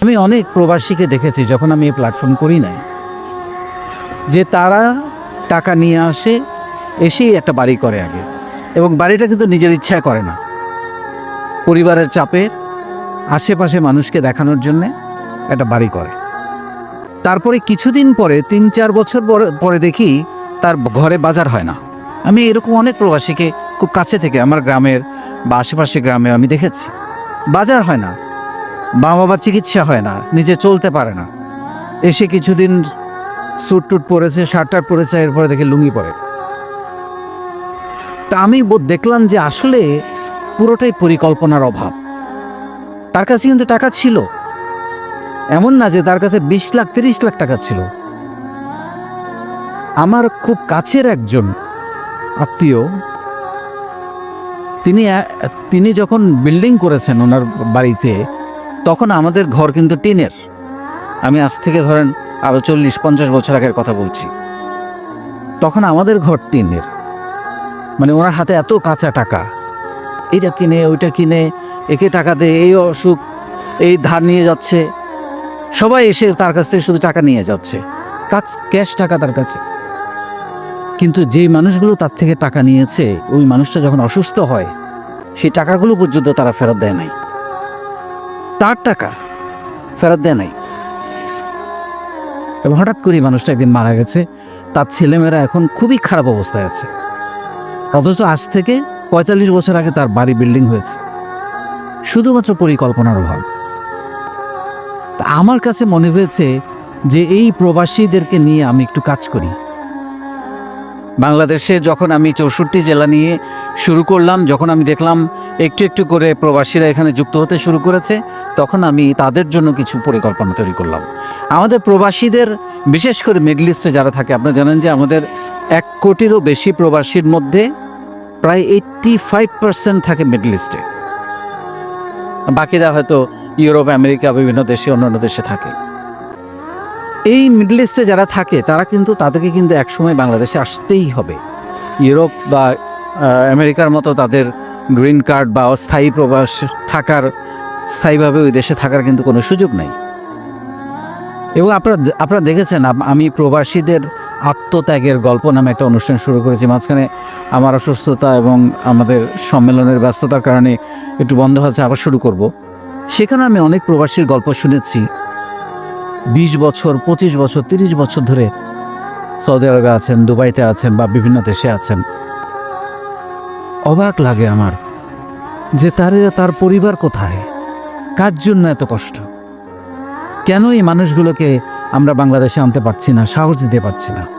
আমি অনেক প্রবাসীকে দেখেছি যখন আমি এই প্ল্যাটফর্ম করি নাই, যে তারা টাকা নিয়ে আসে, এসেই একটা বাড়ি করে আগে। এবং বাড়িটা কিন্তু নিজের ইচ্ছায় করে না। পরিবারের চাপে আশেপাশে মানুষকে দেখানোর জন্যে একটা বাড়ি করে। তারপরে কিছুদিন পরে, তিন চার বছর পরে- পরে দেখি তার ঘরে বাজার হয় না। আমি এরকম অনেক প্রবাসীকে খুব কাছে থেকে, আমার গ্রামের বা আশেপাশে গ্রামে আমি দেখেছি। বাজার হয় না। মা বাবার চিকিৎসা হয় না, নিজে চলতে পারে না। এসে কিছুদিন স্যুট টুট পরেছে, শার্ট টার্ট পরেছে, এরপরে দেখে লুঙ্গি পরে। তা আমি দেখলাম যে আসলে পুরোটাই পরিকল্পনার অভাব। তার কাছে কিন্তু টাকা ছিল। এমন না যে তার কাছে বিশ লাখ, তিরিশ লাখ টাকা ছিল। আমার খুব কাছের একজন আত্মীয়, তিনি তিনি যখন বিল্ডিং করেছেন ওনার বাড়িতে তখন আমাদের ঘর কিন্তু টিনের। আমি আজ থেকে ধরেন আরও চল্লিশ, পঞ্চাশ বছর আগের কথা বলছি। তখন আমাদের ঘর টিনের। মানে ওনার হাতে এত কাঁচা টাকা। এইটা কিনে, ওইটা কিনে, একে টাকা দে এই অসুখ, এই ধার নিয়ে যাচ্ছে। সবাই এসে তার কাছ থেকে শুধু টাকা নিয়ে যাচ্ছে। কাজ, ক্যাশ টাকা তার কাছে। কিন্তু যে মানুষগুলো তার থেকে টাকা নিয়েছে, ওই মানুষটা যখন অসুস্থ হয়, সেই টাকাগুলো পর্যন্ত তারা ফেরত দেয় নাই। তার টাকা ফেরত দেয় নাই। এবং হঠাৎ করে মানুষটা একদিন মারা গেছে। তার ছেলেমেয়েরা এখন খুবই খারাপ অবস্থায় আছে। অথচ আজ থেকে পঁয়তাল্লিশ বছর আগে তার বাড়ি বিল্ডিং হয়েছে। শুধুমাত্র পরিকল্পনার অভাব। আমার কাছে মনে হয়েছে যে এই প্রবাসীদেরকে নিয়ে আমি একটু কাজ করি। বাংলাদেশে যখন আমি চৌষট্টি জেলা নিয়ে শুরু করলাম, যখন আমি দেখলাম একটু একটু করে প্রবাসীরা এখানে যুক্ত হতে শুরু করেছে, তখন আমি তাদের জন্য কিছু পরিকল্পনা তৈরি করলাম। আমাদের প্রবাসীদের, বিশেষ করে মিডল ইস্টে যারা থাকে, আপনারা জানেন যে আমাদের এক কোটিরও বেশি প্রবাসীর মধ্যে প্রায় এইট্টি ফাইভ পার্সেন্ট থাকে মিডল ইস্টে। বাকিরা হয়তো ইউরোপ, আমেরিকা, বিভিন্ন দেশে, অন্যান্য দেশে থাকে। এই মিডল ইস্টে যারা থাকে, তারা কিন্তু তাদেরকে কিন্তু একসময় বাংলাদেশে আসতেই হবে। ইউরোপ বা আমেরিকার মতো তাদের গ্রিন কার্ড বা অস্থায়ী প্রবাস থাকার, স্থায়ীভাবে ওই দেশে থাকার কিন্তু কোনো সুযোগ নাই। এবং আপনারা আপনারা দেখেছেন, আমি প্রবাসীদের আত্মত্যাগের গল্প নামে একটা অনুষ্ঠান শুরু করেছি। মাঝখানে আমার অসুস্থতা এবং আমাদের সম্মেলনের ব্যস্ততার কারণে একটু বন্ধ হয়েছে আবার শুরু করব। সেখানে আমি অনেক প্রবাসীর গল্প শুনেছি। বিশ বছর, পঁচিশ বছর, তিরিশ বছর ধরে সৌদি আরবে আছেন, দুবাইতে আছেন বা বিভিন্ন দেশে আছেন। অবাক লাগে আমার যে তার তার পরিবার কোথায়? কার জন্য এত কষ্ট? কেন এই মানুষগুলোকে আমরা বাংলাদেশে আনতে পারছি না, সাহস দিতে পারছি না?